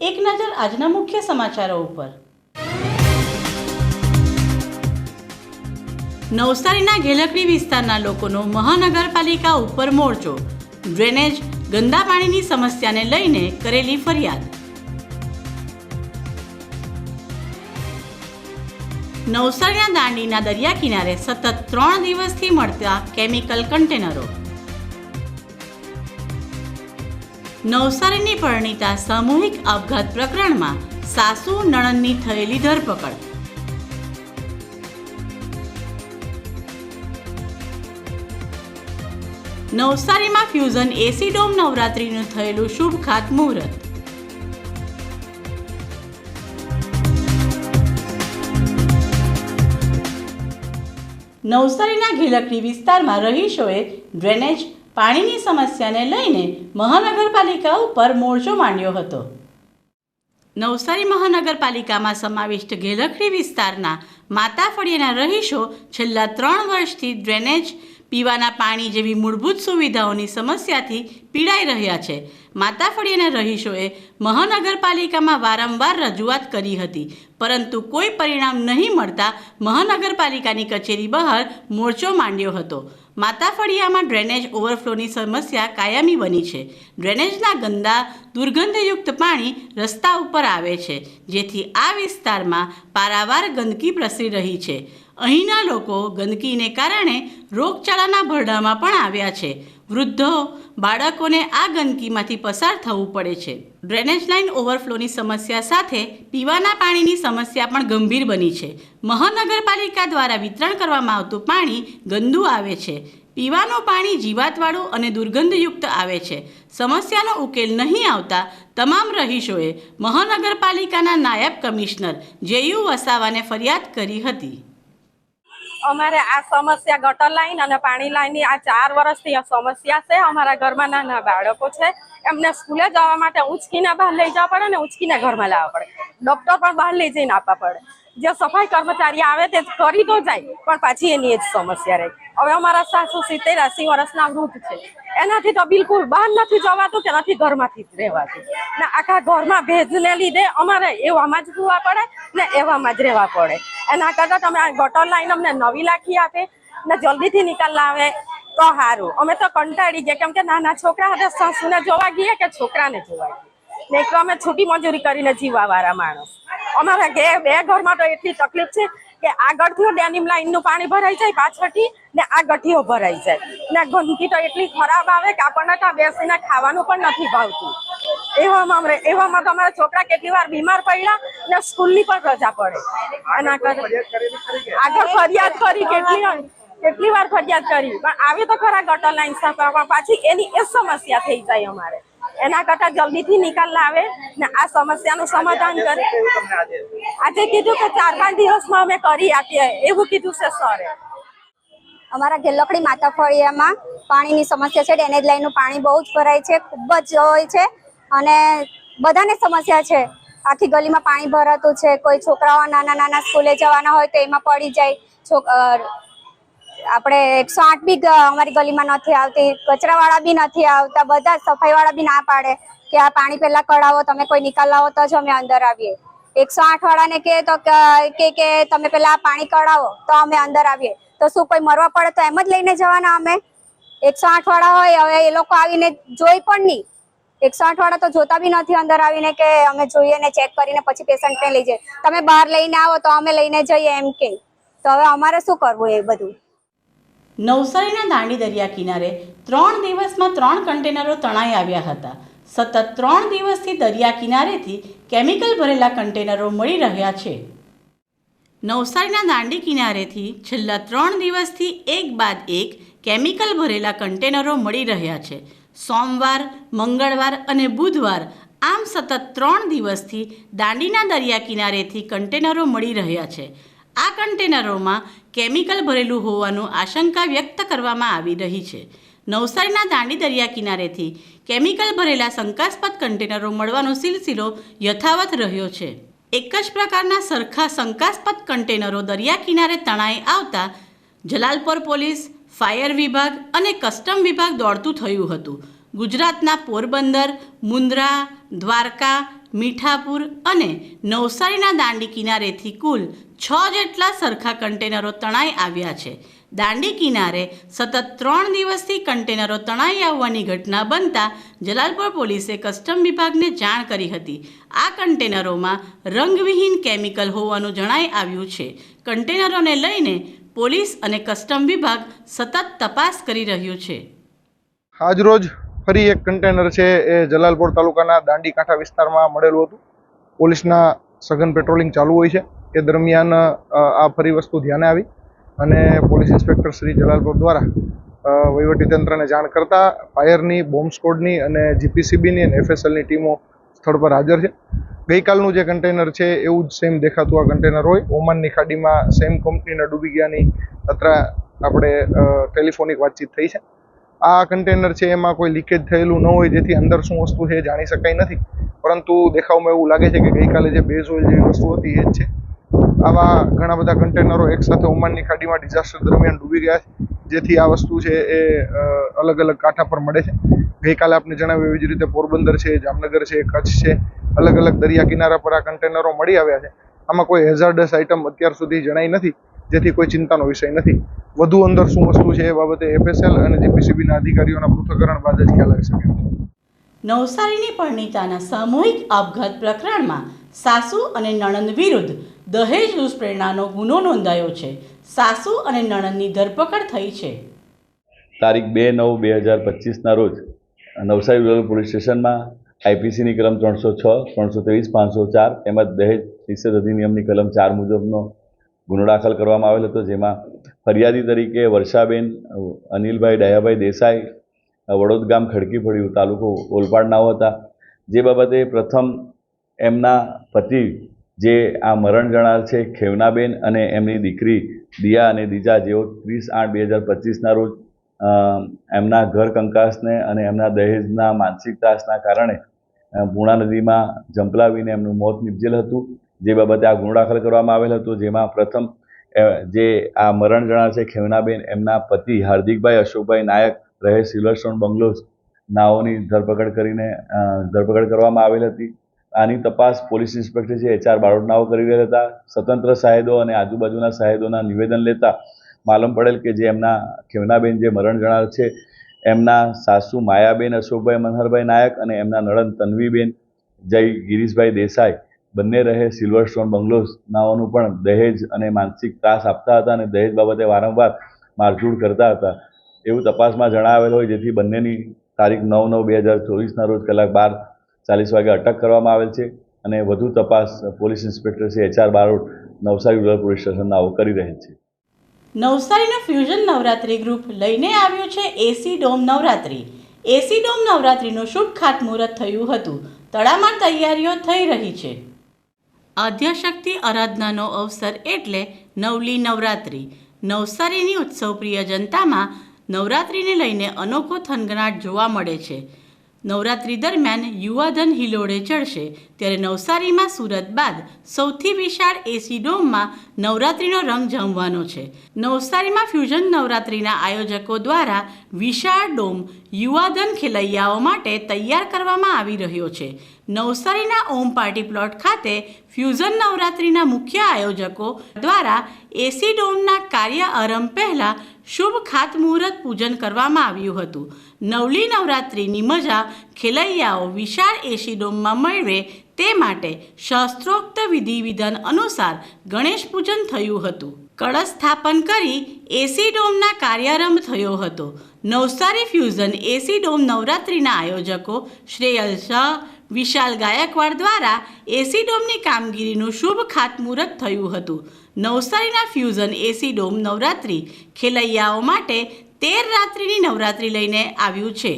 એક નજર આજના મુખ્ય સમાચારો ઉપર. નવસારીના ઘેલકડી વિસ્તારના લોકોનો મહાનગરપાલિકા ઉપર મોરચો. ડ્રેનેજ, ગંદા પાણીની સમસ્યાને લઈને કરેલી ફરિયાદ. નવસારીના દાંડીના દરિયા કિનારે સતત ત્રણ દિવસથી મળતા કેમિકલ કન્ટેનરો. નવસારીની પરણિતા સામૂહિક આપઘાત પ્રકરણમાં સાસુ નણંદની થયેલી ધરપકડ. નવસારીમાં ફ્યુઝન એસી ડોમ નવરાત્રીનું થયેલું શુભ ખાતમુહૂર્ત. નવસારીના ઘેલકડી વિસ્તારમાં રહીશોએ ડ્રેનેજ પાણીની સમસ્યાને લઈને મહાનગરપાલિકા ઉપર મોરચો માંડ્યો હતો. નવસારી મહાનગરપાલિકામાં સમાવિષ્ટ ઘેલખડી વિસ્તારના માતાફળીના રહીશો છેલ્લા ત્રણ વર્ષથી ડ્રેનેજ, પીવાના પાણી જેવી મૂળભૂત સુવિધાઓની સમસ્યાથી પીડાઈ રહ્યા છે. માતાફળીના રહીશોએ મહાનગરપાલિકામાં વારંવાર રજૂઆત કરી હતી, પરંતુ કોઈ પરિણામ નહીં મળતા મહાનગરપાલિકાની કચેરી બહાર મોરચો માંડ્યો હતો. માતા ફળિયામાં ડ્રેનેજ ઓવરફ્લોની સમસ્યા કાયમી બની છે. ડ્રેનેજના ગંદા, દુર્ગંધયુક્ત પાણી રસ્તા ઉપર આવે છે, જેથી આ વિસ્તારમાં પારાવાર ગંદકી પ્રસરી રહી છે. અહીંના લોકો ગંદકીને કારણે રોગચાળાના ભરડામાં પણ આવ્યા છે. વૃદ્ધો બાળકોને આ ગંદકીમાંથી પસાર થવું પડે છે. ડ્રેનેજ લાઇન ઓવરફ્લોની સમસ્યા સાથે પીવાના પાણીની સમસ્યા પણ ગંભીર બની છે. મહાનગરપાલિકા દ્વારા વિતરણ કરવામાં આવતું પાણી ગંદુ આવે છે. પીવાનું પાણી જીવાતવાળું અને દુર્ગંધયુક્ત આવે છે. સમસ્યાનો ઉકેલ નહીં આવતા તમામ રહીશોએ મહાનગરપાલિકાના નાયબ કમિશનર જેયુ વસાવાને ફરિયાદ કરી હતી. અમારે આ સમસ્યા ગટર લાઈન અને પાણી લાઈનની આ ચાર વર્ષથી આ સમસ્યા છે. અમારા ઘરમાં નાના બાળકો છે. એમને સ્કૂલે જવા માટે ઉંચકીને બહાર લઈ જવા પડે ને ઉંચકીને ઘરમાં લાવવા પડે. ડોક્ટર પણ બહાર લઈ જઈને આપવા પડે. જે સફાઈ કર્મચારી આવે તે કરી તો જાય, પણ પાછી એની જ સમસ્યા રહે. હવે અમારા સાસુ સિત્તેર એસી વર્ષના વૃદ્ધ છે. એનાથી તો બિલકુલ બહાર નથી જવાતું કે નથી ઘરમાંથી જ રહેવાતું. ને આખા ઘરમાં ભેજને લીધે અમારે એવામાં જ જોવા પડે ને એવામાં જ રહેવા પડે. એના કરતાં તમે આ ગટર લાઈન અમને નવી લાખી આપે ને જલ્દીથી નિકાલ લાવે તો સારું અમે તો કંટાળી ગયા, કેમ કે નાના છોકરા હતા, સાસુને જોવા ગયા કે છોકરાને જોવા ગયા ને તો અમે છૂટી મજૂરી કરીને જીવવા વાળા માણસ. અમારા બે ઘરમાં તો એટલી તકલીફ છે કે આગળથી ડેનિમ લાઈનનું પાણી ભરાઈ જાય પાછળથી ને આ ગઠીઓ ભરાઈ જાય. ને ગંદકી તો એટલી ખરાબ આવે કે આપણને ત્યાં બેસીને ખાવાનું પણ નથી ભાવતું. એવામાં અમરે એવામાં તો અમારા છોકરા કેટલી વાર બીમાર પડ્યા ને સ્કૂલની પણ રજા પડે. કરે આગળ ફરિયાદ કરી કેટલી કેટલી વાર ફરિયાદ કરી. પણ આવે તો ખરા ગટર લાઈન સાફ કરવા પાછી એની એ સમસ્યા થઈ જાય અમારે. એના કરતા જલ્દીથી નિકાલ લાવે ને આ સમસ્યાનું સમાધાન કરે. આજે? કીધું કે ચાર પાંચ દિવસમાં અમે કરી આપીએ. એવું કીધું છે સરે અમારા ઘેલકડી માતા ફળિયામાં પાણીની સમસ્યા છે ડેનેજ લાઈનનું પાણી બહુ જ ભરાય છે ખૂબ જ હોય છે અને બધાને સમસ્યા છે. આખી ગલીમાં પાણી ભરાતું છે કોઈ છોકરાઓ નાના નાના સ્કૂલે જવાના હોય તો એમાં પડી જાય આપણે એકસો આઠ બી અમારી ગલીમાં નથી આવતી, કચરાવાળા બી નથી આવતા, બધા સફાઈવાળા બી ના પાડે કે આ પાણી પહેલા કઢાવો, તમે કોઈ નિકાલ લાવો તો જ અમે અંદર આવીએ. એકસો આઠ વાળાને કહે તો ક- કે કે તમે પેલા પાણી કઢાવો, તો અમે અંદર આવીએ. તો શું કોઈ મરવા પડે તો એમ જ લઈને જવાના અમે? એકસો આઠ વાળા હોય, હવે એ લોકો આવીને જોઈ પણ નહીં. એકસો આઠ વાળા તો જોતા બી નથી અંદર આવીને કે અમે જોઈએ ને ચેક કરીને પછી પેશન્ટને લઈ જઈએ. તમે બહાર લઈને આવો તો અમે લઈને જઈએ એમ કે. તો હવે અમારે શું કરવું એ બધું? નવસારીના દાંડી દરિયા કિનારે ત્રણ દિવસમાં ત્રણ કન્ટેનરો તણાઈ આવ્યા હતા. સતત ત્રણ દિવસથી દરિયા કિનારેથી કેમિકલ ભરેલા કન્ટેનરો મળી રહ્યા છે. નવસારીના દાંડી કિનારેથી છેલ્લા ત્રણ દિવસથી એક બાદ એક કેમિકલ ભરેલા કન્ટેનરો મળી રહ્યા છે. સોમવાર, મંગળવાર અને બુધવાર આમ સતત ત્રણ દિવસથી દાંડીના દરિયા કિનારેથી કન્ટેનરો મળી રહ્યા છે. આ કન્ટેનરોમાં કેમિકલ ભરેલું હોવાનું આશંકા વ્યક્ત કરવામાં આવી રહી છે. નવસારીના દાંડી દરિયા કિનારેથી કેમિકલ ભરેલા શંકાસ્પદ કન્ટેનરો મળવાનો સિલસિલો યથાવત રહ્યો છે. એક જ પ્રકારના સરખા શંકાસ્પદ કન્ટેનરો દરિયા કિનારે તણાઈ આવતા જલાલપોર પોલીસ, ફાયર વિભાગ અને કસ્ટમ વિભાગ દોડતું થયું હતું. ગુજરાતના પોરબંદર, મુન્દ્રા, દ્વારકા, મીઠાપુર અને નવસારીના દાંડી કિનારેથી કુલ છ જેટલા સરખા કન્ટેનરો તણાઈ આવ્યા છે. દાંડી કિનારે સતત ત્રણ દિવસથી કન્ટેનરો તણાઈ આવવાની ઘટના બનતા જલાલપોર પોલીસે કસ્ટમ વિભાગને જાણ કરી હતી. આ કન્ટેનરોમાં રંગવિહીન કેમિકલ હોવાનું જણાઈ આવ્યું છે. કન્ટેનરોને લઈને પોલીસ અને કસ્ટમ વિભાગ સતત તપાસ કરી રહ્યું છે. આજરોજ ફરી એક કન્ટેનર છે એ જલાલપોર તાલુકાના દાંડી કાંઠા વિસ્તારમાં મળેલું હતું. પોલીસના સઘન પેટ્રોલિંગ ચાલુ હોય છે. એ દરમિયાન આ ફરી વસ્તુ ધ્યાને આવી અને પોલીસ ઇન્સ્પેક્ટર શ્રી જલાલપુર દ્વારા વહીવટીતંત્રને જાણ કરતાં ફાયરની, બોમ્બ સ્કોડની અને જીપીસીબીની અને એફએસએલની ટીમો સ્થળ પર હાજર છે. ગઈકાલનું જે કન્ટેનર છે, એવું જ સેમ દેખાતું આ કન્ટેનર હોય. ઓમાનની ખાડીમાં સેમ કંપનીના ડૂબી ગયાની અત્રા આપણે ટેલિફોનિક વાતચીત થઈ છે. આ કન્ટેનર છે, એમાં કોઈ લીકેજ થયેલું ન હોય, જેથી અંદર શું વસ્તુ છે જાણી શકાય નથી. પરંતુ દેખાવમાં એવું લાગે છે કે ગઈકાલે જે બેઝ ઓઇલ જેવી વસ્તુ હતી, એ જ છે. આવા ઘણા બધા કન્ટેનરો એકસાથે ઓમાનની ખાડીમાં ડિઝાસ્ટર દરમિયાન ડૂબી ગયા છે. જેથી આ વસ્તુ છે એ અલગ અલગ કાંઠા પર મળે છે. ગઈકાલે આપને જણાવ્યું એવી જ રીતે પોરબંદર છે, જામનગર છે, કચ્છ છે, અલગ અલગ દરિયા કિનારા પર આ કન્ટેનરો મળી આવ્યા છે. આમાં કોઈ હેઝાર્ડસ આઇટમ અત્યાર સુધી જણાઈ નથી, જેથી કોઈ ચિંતાનો વિષય નથી. વધુ અંદર શું વસ્તુ છે એ બાબતે એફએસએલ અને જીપીસીબીના અધિકારીઓના પૃથ્થકરણ બાદ જ ખ્યાલ આવી શકે. નવસારીની પરણિતાના સામૂહિક આપઘાત પ્રકરણમાં સાસુ અને નણંદ વિરુદ્ધ દહેજ દુષ્પ્રેરણાનો ગુનો નોંધાયો છે. સાસુ અને નણંદની ધરપકડ થઈ છે. તારીખ બે નવ બે હજાર પચીસના રોજ નવસારી રૂરલ પોલીસ સ્ટેશનમાં આઈપીસીની કલમ ત્રણસો છ, ત્રણસો ત્રેવીસ, પાંચસો ચાર તેમજ દહેજ નિષેધ અધિનિયમની કલમ ચાર મુજબનો ગુનો દાખલ કરવામાં આવેલ હતો, જેમાં ફરિયાદી તરીકે વર્ષાબેન, અનિલભાઈ, ડાયાભાઈ દેસાઈ, વડોદ ગામ ખડકી પડ્યું તાલુકો ઓલપાડનાઓ હતા. જે બાબતે પ્રથમ એમના પતિ જે આ મરણ જણાર છે ખેવનાબેન અને એમની દીકરી દિયા અને દીજા જેઓ ત્રીસ આઠ બે હજાર પચીસના રોજ એમના ઘર કંકાસને અને એમના દહેજના માનસિક ત્રાસના કારણે પૂણા નદીમાં ઝંપલાવીને એમનું મોત નિપજેલ હતું. જે બાબતે આ ગુનો દાખલ કરવામાં આવેલ હતો, જેમાં પ્રથમ જે આ મરણ જણાર છે ખેવનાબેન, એમના પતિ હાર્દિકભાઈ અશોકભાઈ નાયક રહે સિલ્વરસ્ટોન બંગલોઝ નાઓની ધરપકડ કરીને ધરપકડ કરવામાં આવેલ હતી. આની તપાસ પોલીસ ઇન્સ્પેક્ટર છે એચઆર બારોટનાઓ કરી રહ્યા હતા, સ્વતંત્ર સાહેદો અને આજુબાજુના સાહેદોના નિવેદન લેતા માલુમ પડેલ કે જે એમના ખેવનાબેન જે મરણ જણાર છે, એમના સાસુ માયાબેન, અશોકભાઈ, મનહરભાઈ નાયક અને એમના નળન તન્વીબેન, જય ગિરીશભાઈ દેસાઈ, બંને રહે સિલ્વરસ્ટોન સ્ટોન નાઓનું પણ દહેજ અને માનસિક ત્રાસ આપતા હતા અને દહેજ બાબતે વારંવાર મારઝૂડ કરતા હતા. એવું તપાસમાં જણાવેલ હોય, જેથી બંનેની તારીખ નવ નવ બે હજાર ચોવીસના રોજ કલાક બાર ચાલીસ વાગે અટક કરવામાં આવેલ છે અને વધુ તપાસ police inspector Shri HR Barot Navsari rural police station આવો કરી રહેલ છે. નવસારીનું ફ્યુઝન નવરાત્રિ ગ્રુપ લઈને આવ્યું છે AC dome Navratri. AC dome નવરાત્રિનું શુભ ખાતમુહૂર્ત થયું હતું. તડામાર તૈયારીઓ થઈ રહી છે. આદ્યશક્તિ આરાધનાનો અવસર એટલે નવલી નવરાત્રિ. નવસારીની ઉત્સવપ્રિય જનતામાં નવરાત્રિને લઈને અનોખો થનગનાટ જોવા મળે છે. નવરાત્રિ દરમિયાન યુવાધન હિલોડે ચડશે. ત્યારે નવસારીમાં સુરત બાદ સૌથી વિશાળ એસી ડોમમાં નવરાત્રિનો રંગ જમવાનો છે. નવસારીમાં ફ્યુઝન નવરાત્રિના આયોજકો દ્વારા વિશાળ ડોમ યુવાધન ખેલૈયાઓ માટે તૈયાર કરવામાં આવી રહ્યો છે. નવસારીના ઓમ પાર્ટી પ્લોટ ખાતે ફ્યુઝન નવરાત્રિના મુખ્ય આયોજકો દ્વારા એસી ડોમના કાર્ય આરંભ પહેલાં શુભ ખાતમુહૂર્ત પૂજન કરવામાં આવ્યું હતું. નવલી નવરાત્રિની મજા ખેલૈયાઓ વિશાળ એસીડોમમાં મળે તે માટે શાસ્ત્રોક્ત વિધિ વિધાન અનુસાર ગણેશ પૂજન થયું હતું. કળશ સ્થાપન કરી એસી ડોમના કાર્યારંભ થયો હતો. નવસારી ફ્યુઝન એસી ડોમ નવરાત્રિના આયોજકો શ્રેયલ શાહ, વિશાલ ગાયકવાડ દ્વારા એસી ડોમની કામગીરીનું શુભ ખાતમુહૂર્ત થયું હતું. નવસારીના ફ્યુઝન એસી ડોમ નવરાત્રિ ખેલૈયાઓ માટે તેર રાત્રિની નવરાત્રિ લઈને આવ્યું છે.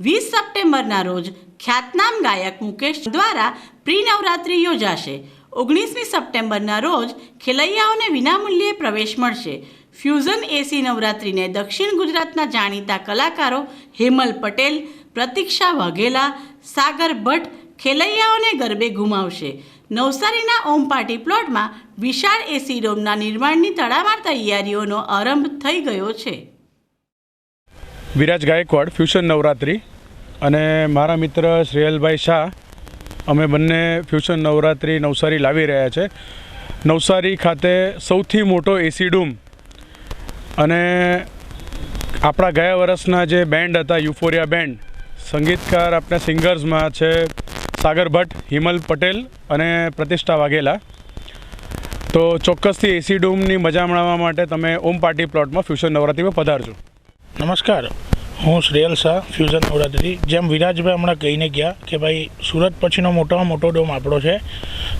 વીસ સપ્ટેમ્બરના રોજ ખ્યાતનામ ગાયક મુકેશ દ્વારા પ્રી નવરાત્રિ યોજાશે. ઓગણીસમી સપ્ટેમ્બરના રોજ ખેલૈયાઓને વિનામૂલ્યે પ્રવેશ મળશે. ફ્યુઝન એસી નવરાત્રિને દક્ષિણ ગુજરાતના જાણીતા કલાકારો હેમલ પટેલ, પ્રતીક્ષા વાઘેલા, સાગર ભટ્ટ ખેલૈયાઓને ગરબે ઘુમાવશે નવસારીના ઓમ પાર્ટી પ્લોટમાં વિશાળ એસી રૂમના નિર્માણની તડામાર તૈયારીઓનો આરંભ થઈ ગયો છે. વિરાજ ગાયકવાડ, ફ્યુશન નવરાત્રિ અને મારા મિત્ર શ્રેયલભાઈ શાહ અમે બંને ફ્યુશન નવરાત્રિ નવસારી લાવી રહ્યા છે. નવસારી ખાતે સૌથી મોટો એસી ડૂમ અને આપણા ગયા વર્ષના જે બેન્ડ હતા, યુફોરિયા બેન્ડ, સંગીતકાર આપણા સિંગર્સમાં છે સાગર ભટ્ટ, હિમલ પટેલ અને પ્રતિષ્ઠા વાઘેલા. તો ચોક્કસથી એસી ડૂમની મજા માણવા માટે તમે ઓમ પાર્ટી પ્લોટમાં ફ્યુઝન નવરાત્રિમાં પધારજો. નમસ્કાર. હું શ્રેયલ શાહ, ફ્યુઝન નવરાત્રી. જેમ વિરાજભાઈ હમણાં કહીને ગયા કે ભાઈ, સુરત પછીનો મોટામાં મોટો ડોમ આપણો છે.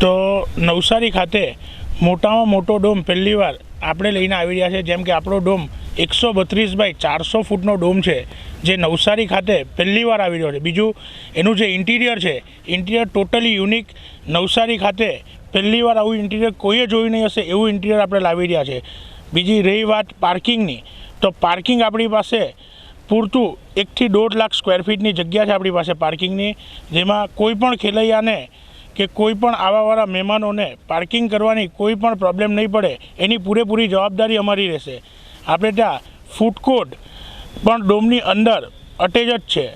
તો નવસારી ખાતે મોટામાં મોટો ડોમ પહેલીવાર આપણે લઈને આવી રહ્યા છે. જેમ કે આપણો ડોમ એકસો બત્રીસ બાય ચારસો ફૂટનો ડોમ છે, જે નવસારી ખાતે પહેલીવાર આવી રહ્યો છે. બીજું, એનું જે ઇન્ટિરિયર છે, ઇન્ટિરિયર ટોટલી યુનિક. નવસારી ખાતે પહેલીવાર આવું ઇન્ટિરિયર કોઈએ જોયું નહીં હશે એવું ઇન્ટિરિયર આપણે લાવી રહ્યા છે. બીજી રહી વાત પાર્કિંગની તો પાર્કિંગ આપણી પાસે પૂરતું એકથી દોઢ લાખ સ્ક્વેર ફીટની જગ્યા છે આપણી પાસે પાર્કિંગની જેમાં કોઈ પણ ખેલૈયાને કે કોઈ પણ આવાવાળા મહેમાનોને પાર્કિંગ કરવાની કોઈ પણ પ્રોબ્લેમ નહીં પડે. એની પૂરેપૂરી જવાબદારી અમારી રહેશે. આપણે ત્યાં ફૂડ કોર્ટ પણ ડોમની અંદર અટેચ જ છે.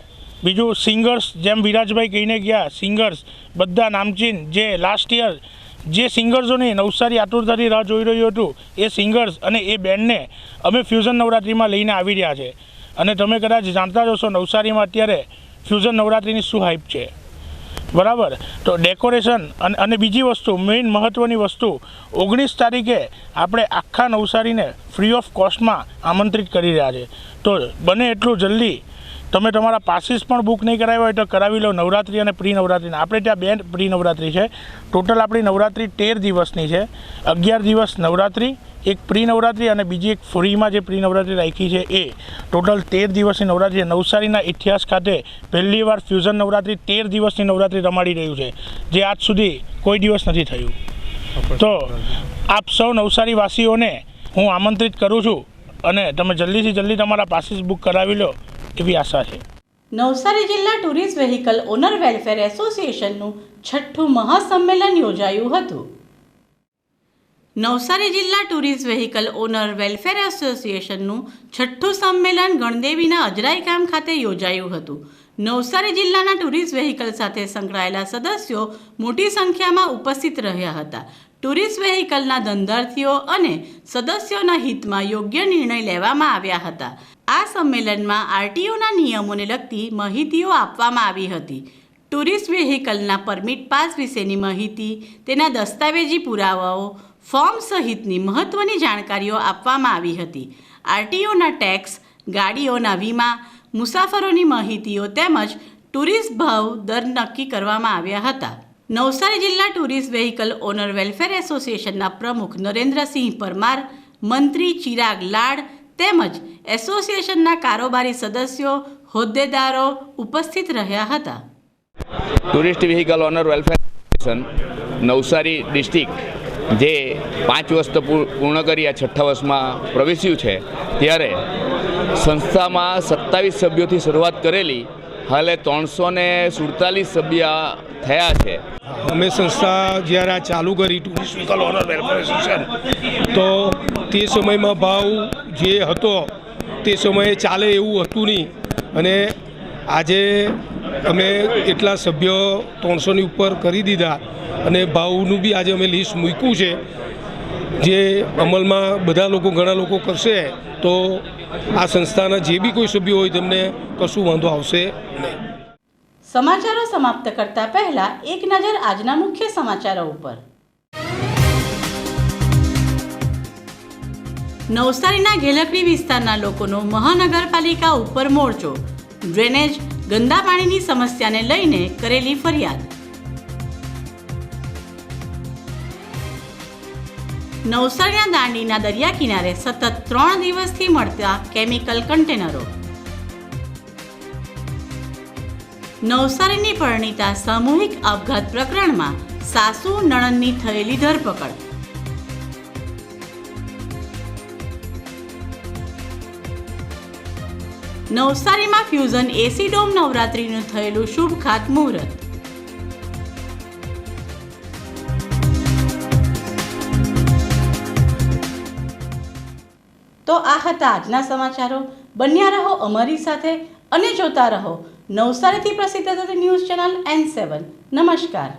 બીજું સિંગર્સ જેમ વિરાજભાઈ કહીને ગયા સિંગર્સ બધા નામચીન જે લાસ્ટ યર જે સિંગર્સોની નવસારી આતુરતાથી રાહ જોઈ રહ્યું હતું, એ સિંગર્સ અને એ બેન્ડને અમે ફ્યુઝન નવરાત્રિમાં લઈને આવી રહ્યા છે. અને તમે કદાચ જાણતા જ હશો નવસારીમાં અત્યારે ફ્યુઝન નવરાત્રિની શું હાઇપ છે. બરાબર? તો ડેકોરેશન અને અને બીજી વસ્તુ મેઇન મહત્ત્વની વસ્તુ, ઓગણીસ તારીખે આપણે આખા નવસારીને ફ્રી ઓફ કોસ્ટમાં આમંત્રિત કરી રહ્યા છે. તો બને એટલું જલ્દી તમે તમારા પાસીસ પણ બુક નહીં કરાવ્યા હોય તો કરાવી લો નવરાત્રિ અને પ્રી નવરાત્રિને આપણે ત્યાં બે પ્રી નવરાત્રિ છે. ટોટલ આપણી નવરાત્રિ તેર દિવસની છે. અગિયાર દિવસ નવરાત્રિ, એક પ્રી નવરાત્રિ અને બીજી એક ફ્રીમાં જે પ્રી નવરાત્રિ રાખી છે એ. ટોટલ તેર દિવસની નવરાત્રિ નવસારીના ઇતિહાસ ખાતે પહેલીવાર ફ્યુઝન નવરાત્રિ તેર દિવસની નવરાત્રિ રમાડી રહ્યું છે. જે આજ સુધી કોઈ દિવસ નથી થયું. તો આપ સૌ નવસારી વાસીઓને હું આમંત્રિત કરું છું અને તમે જલ્દીથી જલ્દી તમારા પાસીસ બુક કરાવી લો. એવી આશા છે. નવસારી જિલ્લા ટુરિસ્ટ વેહિકલ ઓનર વેલફેર એસોસિએશનનું છઠ્ઠું મહાસંમેલન યોજાયું હતું. નવસારી જિલ્લા ટુરિસ્ટ વેહિકલ ઓનર વેલફેર એસોસિએશનનું છઠ્ઠું સંમેલન ગણદેવીના અજરાઈ ગામ ખાતે યોજાયું હતું. નવસારી જિલ્લાના ટુરિસ્ટ વેહિકલ સાથે સંકળાયેલા સદસ્યો મોટી સંખ્યામાં ઉપસ્થિત રહ્યા હતા. ટુરિસ્ટ વેહિકલના ધંધાર્થીઓ અને સદસ્યોના હિતમાં યોગ્ય નિર્ણય લેવામાં આવ્યા હતા. આ સંમેલનમાં આરટીઓના નિયમોને લગતી માહિતીઓ આપવામાં આવી હતી. ટુરિસ્ટ વેહિકલના પરમિટ પાસ વિશેની માહિતી, તેના દસ્તાવેજી પુરાવાઓ, ફોર્મ સહિતની મહત્ત્વની જાણકારીઓ આપવામાં આવી હતી. આરટીઓના ટેક્સ, ગાડીઓના વીમા, મુસાફરોની માહિતીઓ તેમજ ટુરિસ્ટ ભાવ દર નક્કી કરવામાં આવ્યા હતા. નવસારી જિલ્લા ટુરિસ્ટ વેહિકલ ઓનર વેલફેર એસોસિએશનના પ્રમુખ નરેન્દ્રસિંહ પરમાર, મંત્રી ચિરાગ લાડ તેમજ એસોસિએશનના કારોબારી સદસ્યો હોદ્દેદારો ઉપસ્થિત રહ્યા હતા. Tourist vehicle owner welfare Navsari district જે પાંચ વર્ષ તો પૂર્ણ કરી આ છઠ્ઠા વર્ષમાં પ્રવેશ્યું છે ત્યારે સંસ્થામાં સત્તાવીસ સભ્યોથી શરૂઆત કરેલી હાલે ત્રણસો ને સુડતાલીસ સભ્ય થયા છે. અમે સંસ્થા જ્યારે આ ચાલુ કરી tourist vehicle owner welfare association તો તે સમયમાં ભાવ જે હતો તે સમયે ચાલે એવું હતું નહીં. અને આજે અમે એટલા સભ્યો ત્રણસોની ઉપર કરી દીધા અને ભાવનું બી આજે અમે લિસ્ટ મૂક્યું છે. જે અમલમાં બધા લોકો, ઘણા લોકો કરશે તો આ સંસ્થાના જે બી કોઈ સભ્યો હોય તેમને કશું વાંધો આવશે નહીં. સમાચારો સમાપ્ત કરતા પહેલા એક નજર આજના મુખ્ય સમાચારો ઉપર. નવસારીના ઘેલકડી વિસ્તારના લોકોનો મહાનગરપાલિકા ઉપર મોરચો. ડ્રેનેજ, ગંદા પાણીની સમસ્યાને લઈને કરેલી ફરિયાદ. નવસારીના દાંડીના દરિયા કિનારે સતત ત્રણ દિવસથી મળતા કેમિકલ કન્ટેનરો. નવસારીની પરણીતા સામૂહિક આપઘાત પ્રકરણમાં સાસુ નણંદની થયેલી ધરપકડ. નવસારીમાં ફ્યુઝન એસી ડોમ નવરાત્રીનું થયેલું શુભ ખાતમુહૂર્ત તો આ હતા આજના સમાચારો. બન્યા રહો અમારી સાથે અને જોતા રહો નવસારીથી પ્રસિદ્ધ થતી ન્યૂઝ ચેનલ એન સેવન. નમસ્કાર.